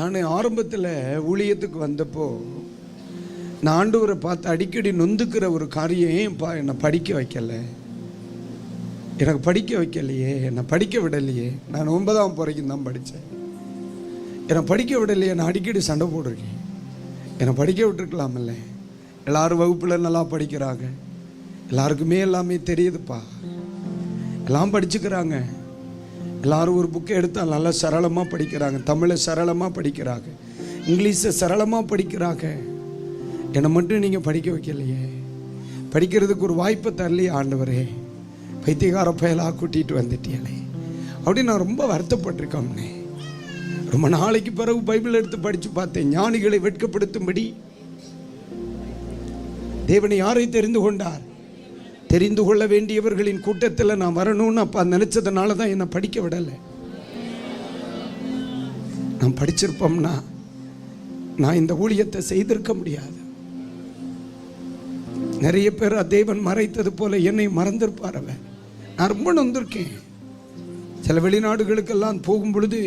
நான் ஆரம்பத்தில் ஊழியத்துக்கு வந்தப்போ நான் ஆண்டவரை பார்த்து அடிக்கடி நொந்துக்கிற ஒரு காரியம் ஏன்ப்பா என்னை படிக்க வைக்கலை? எனக்கு படிக்க வைக்கலையே என்னை படிக்க விடலையே. நான் ஒன்பதாம் வரைக்கும் தான் படித்தேன். என்னை படிக்க விடலையே நான் அடிக்கடி சண்டை போட்டிருக்கேன். என்னை படிக்க விட்டுருக்கலாமில்ல. எல்லாரும் வகுப்பில் நல்லா படிக்கிறாங்க. எல்லாருக்குமே எல்லாமே தெரியுதுப்பா. எல்லாம் படிச்சுக்கிறாங்க. எல்லாரும் ஒரு புக்கை எடுத்தால் நல்லா சரளமாக படிக்கிறாங்க. தமிழை சரளமாக படிக்கிறாங்க. இங்கிலீஷை சரளமாக படிக்கிறாங்க. என்னை மட்டும் நீங்கள் படிக்க வைக்கலையே. படிக்கிறதுக்கு ஒரு வாய்ப்பை தரலையே ஆண்டவரே. பைத்தியகார பயலாக கூட்டிகிட்டு வந்துட்டியலே அப்படி நான் ரொம்ப வருத்தப்பட்டிருக்கோம்னே ரொம்ப நாளைக்கு பிறகு பைபிள் எடுத்து படித்து பார்த்தேன். ஞானிகளை வெட்கப்படுத்தும்படி. தேவனை யாரை தெரிந்து கொண்டார்? தெரிந்து கொள்ள வேண்டியவர்களின் கூட்டத்தில் நான் வரணும்னு அப்பா நினைச்சதுனால தான் என்னை படிக்க விடலை. நான் படிச்சிருப்போம்னா நான் இந்த ஊழியத்தை செய்திருக்க முடியாது. நிறைய பேர் தேவன் மறைத்தது போல என்னை மறந்திருப்பார் அவன் நான் ரொம்ப நொந்திருக்கேன். சில வெளிநாடுகளுக்கெல்லாம் போகும் பொழுது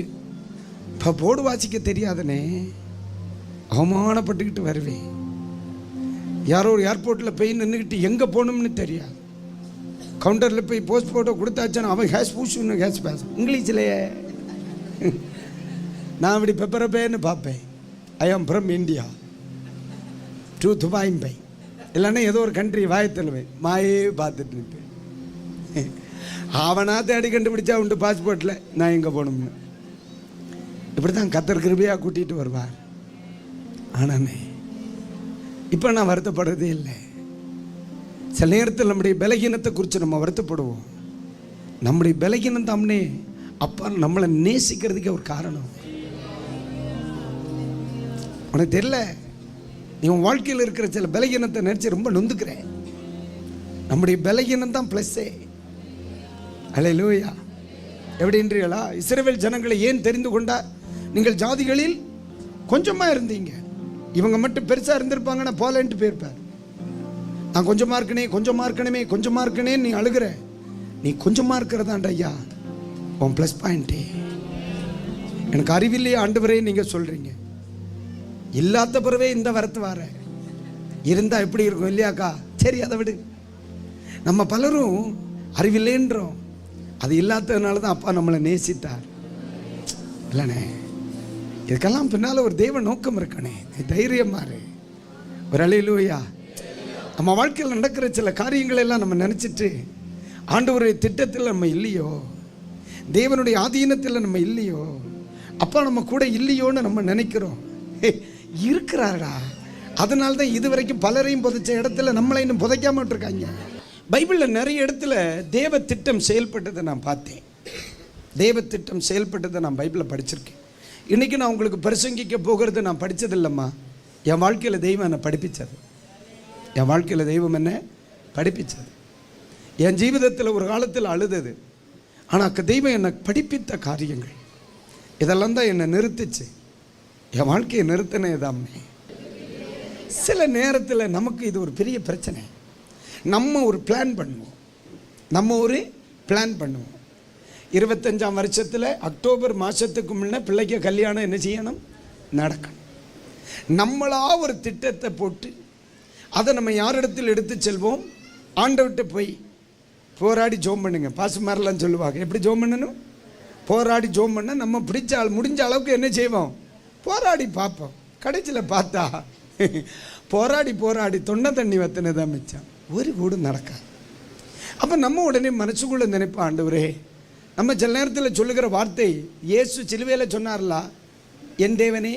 இப்போ போர்டு வாசிக்க தெரியாதனே அவமானப்பட்டுக்கிட்டு வருவேன். யாரோ ஒரு ஏர்போர்ட்டில் போய் நின்றுக்கிட்டு எங்கே போகணும்னு தெரியாது. கவுண்டரில் போய் போஸ்ட் போட்டோ கொடுத்தாச்சுன்னா அவன் ஹேஸ் பூஷுன்னு ஹேஸ் பேச. இங்கிலீஷ்லையே. நான் இப்படி பெப்பரப்பேன்னு பார்ப்பேன். ஐ ஆம் ஃப்ரம் இந்தியா டூ துபாயிம்பை இல்லைன்னா ஏதோ ஒரு கண்ட்ரி வாயத்தழுவேன் மாயே பார்த்துட்டு நிற்பேன். அவனாக தேடி கண்டுபிடிச்சா உண்டு பாஸ்போர்ட்டில் நான் எங்கே போகணும்னு. இப்படி தான் கத்தர் கிருபையாக கூட்டிகிட்டு வருவார். ஆனானே இப்போ நான் வருத்தப்படுறதே இல்லை. சில நேரத்தில் நம்முடைய பலகீனத்தை குறித்து நம்ம வருத்தப்படுவோம். நம்முடைய பலகீனம் தாம்னே அப்பா நம்மளை நேசிக்கிறதுக்கே ஒரு காரணம். உனக்கு தெரியல நீ உன் வாழ்க்கையில் இருக்கிற சில பலகீனத்தை நினச்சி ரொம்ப நொந்துக்கிறேன். நம்முடைய பலகீனம் தான் ப்ளஸ்ஸே அலே லூயா எப்படின்றீங்களா இஸ்ரேவேல் ஜனங்களை ஏன் தெரிந்து கொண்டார்? நீங்கள் ஜாதிகளில் கொஞ்சமாக இருந்தீங்க. இவங்க மட்டும் பெருசாக இருந்திருப்பாங்கன்னா போலன்ட்டு போயிருப்பார். நான் கொஞ்சமாக இருக்கனே கொஞ்சமாக இருக்கணுமே கொஞ்சமாக இருக்கனே நீ அழுகிற. நீ கொஞ்சமாக இருக்கிறதாண்ட ஐயா. உன் ப்ளஸ் பாயிண்ட்டே எனக்கு அறிவில்லையே ஆண்டவரே நீங்கள் சொல்கிறீங்க இல்லாத பிறவே இந்த வரத்து வர. இருந்தால் எப்படி இருக்கும் இல்லையாக்கா? சரி அதை விடு. நம்ம பலரும் அறிவில்லைன்றோம் அது இல்லாததுனால தான் அப்பா நம்மளை நேசித்தார். இல்லைண்ணே இதுக்கெல்லாம் பின்னால் ஒரு தெய்வ நோக்கம் இருக்கணே நீ தைரியமா ஒரு அலையிலூயா நம்ம வாழ்க்கையில் நடக்கிற சில காரியங்களை எல்லாம் நம்ம நினச்சிட்டு ஆண்டவருடைய திட்டத்தில் நம்ம இல்லையோ? தேவனுடைய ஆதீனத்தில் நம்ம இல்லையோ? அப்பா நம்ம கூட இல்லையோன்னு நம்ம நினைக்கிறோம். இருக்கிறாரா அதனால தான் இது வரைக்கும் பலரையும் புதைச்ச இடத்துல நம்மளை இன்னும் புதைக்காம விட்டுருக்காங்க. பைபிளில் நிறைய இடத்துல தேவ திட்டம் செயல்பட்டதை நான் பார்த்தேன். தேவ திட்டம் செயல்பட்டதை நான் பைபிளில் படிச்சிருக்கேன். இன்றைக்கி நான் உங்களுக்கு பிரசங்கிக்க போகிறது நான் படித்ததில்லம்மா என் வாழ்க்கையில் தெய்வம் என்னை படிப்பிச்சது என் வாழ்க்கையில் தெய்வம் என்ன படிப்பிச்சது. என் ஜீவிதத்தில் ஒரு காலத்தில் அழுதது. ஆனால் தெய்வம் என்னை படிப்பித்த காரியங்கள். இதெல்லாம் தான் என்னை நிறுத்துச்சு. என் வாழ்க்கையை நிறுத்தினதாமே சில நேரத்தில் நமக்கு இது ஒரு பெரிய பிரச்சனை. நம்ம ஒரு பிளான் பண்ணுவோம். நம்ம ஒரு பிளான் பண்ணுவோம். இருபத்தஞ்சாம் வருஷத்தில் அக்டோபர் மாதத்துக்கு முன்னே பிள்ளைக்கு கல்யாணம் என்ன செய்யணும்? நடக்கணும். நம்மளா ஒரு திட்டத்தை போட்டு அதை நம்ம யாரிடத்தில் எடுத்து செல்வோம்? ஆண்டவர்கிட்ட போய் போராடி ஜோம் பண்ணுங்க. பாசு மாதிரிலாம் சொல்லுவாங்க. எப்படி ஜோம் பண்ணணும்? போராடி ஜோம் பண்ண நம்ம பிடிச்ச ஆள் முடிஞ்ச அளவுக்கு என்ன செய்வோம்? போராடி பார்ப்போம். கடைசியில் பார்த்தா போராடி போராடி தொண்டை தண்ணி வத்தினதான் மிச்சம். ஒரு கூடு நடக்காது. அப்போ நம்ம உடனே மனசுக்குள்ளே நினைப்போம் ஆண்டவரே நம்ம சில நேரத்தில் சொல்லுகிற வார்த்தை இயேசு சிலுவையில் சொன்னார்லா என் தேவனே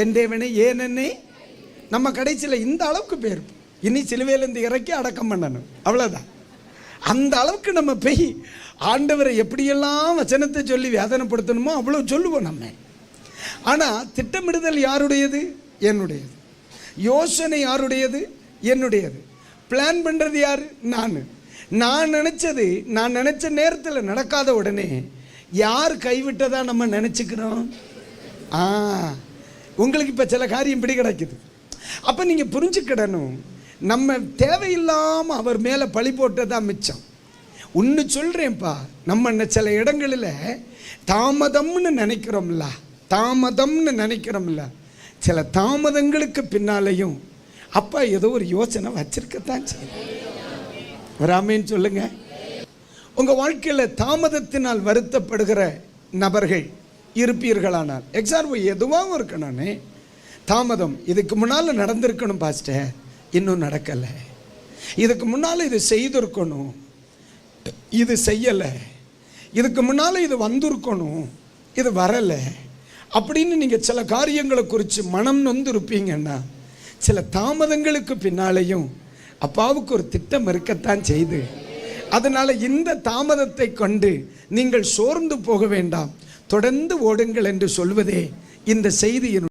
என் தேவனே ஏன் நம்ம கடைசியில் இந்த அளவுக்கு போயிருப்போம் இனி சிலுவையிலேருந்து இறக்கி அடக்கம் பண்ணணும். அவ்வளோதான் அந்த அளவுக்கு நம்ம போய் ஆண்டவரை எப்படியெல்லாம் வசனத்தை சொல்லி வேதனைப்படுத்தணுமோ அவ்வளோ சொல்லுவோம் நம்ம. ஆனால் திட்டமிடுதல் யாருடையது? என்னுடையது. யோசனை யாருடையது? என்னுடையது. பிளான் பண்ணுறது யார்? நான். நான் நினச்சது நான் நினச்ச நேரத்தில் நடக்காத உடனே யார் கைவிட்டதாக நம்ம நினச்சிக்கிறோம்? ஆ. உங்களுக்கு இப்போ சில காரியம் பிடி கிடைக்குது. அப்போ நீங்கள் புரிஞ்சுக்கிடணும். நம்ம தேவையில்லாமல் அவர் மேலே பழி போட்டதா மிச்சம். ஒன்று சொல்கிறேன்ப்பா நம்ம சில இடங்களில் தாமதம்னு நினைக்கிறோம்ல தாமதம்னு நினைக்கிறோம்ல. சில தாமதங்களுக்கு பின்னாலேயும் அப்பா ஏதோ ஒரு யோசனை வச்சிருக்கத்தான் செய்யும் வராமேன்னு சொல்லுங்க. உங்க வாழ்க்கையில தாமதத்தினால் வருத்தப்படுகிற நபர்கள் இருப்பீர்களானால் எக்ஸாம்பிள் எதுவாகவும் இருக்கணும்னே தாமதம். இதுக்கு முன்னால் நடந்திருக்கணும் பாஸ்டர். இன்னும் நடக்கலை. இதுக்கு முன்னால் இது செய்திருக்கணும். இது செய்யலை. இதுக்கு முன்னால் இது வந்திருக்கணும். இது வரலை. அப்படின்னு நீங்கள் சில காரியங்களை குறித்து மனம் நொந்து இருப்பீங்கன்னா சில தாமதங்களுக்கு பின்னாலேயும் அப்பாவுக்கு ஒரு திட்டம் இருக்கத்தான் செய்து அதனால் இந்த தாமதத்தை கொண்டு நீங்கள் சோர்ந்து போக வேண்டாம். தொடர்ந்து ஓடுங்கள் என்று சொல்வதே இந்த செய்தியின்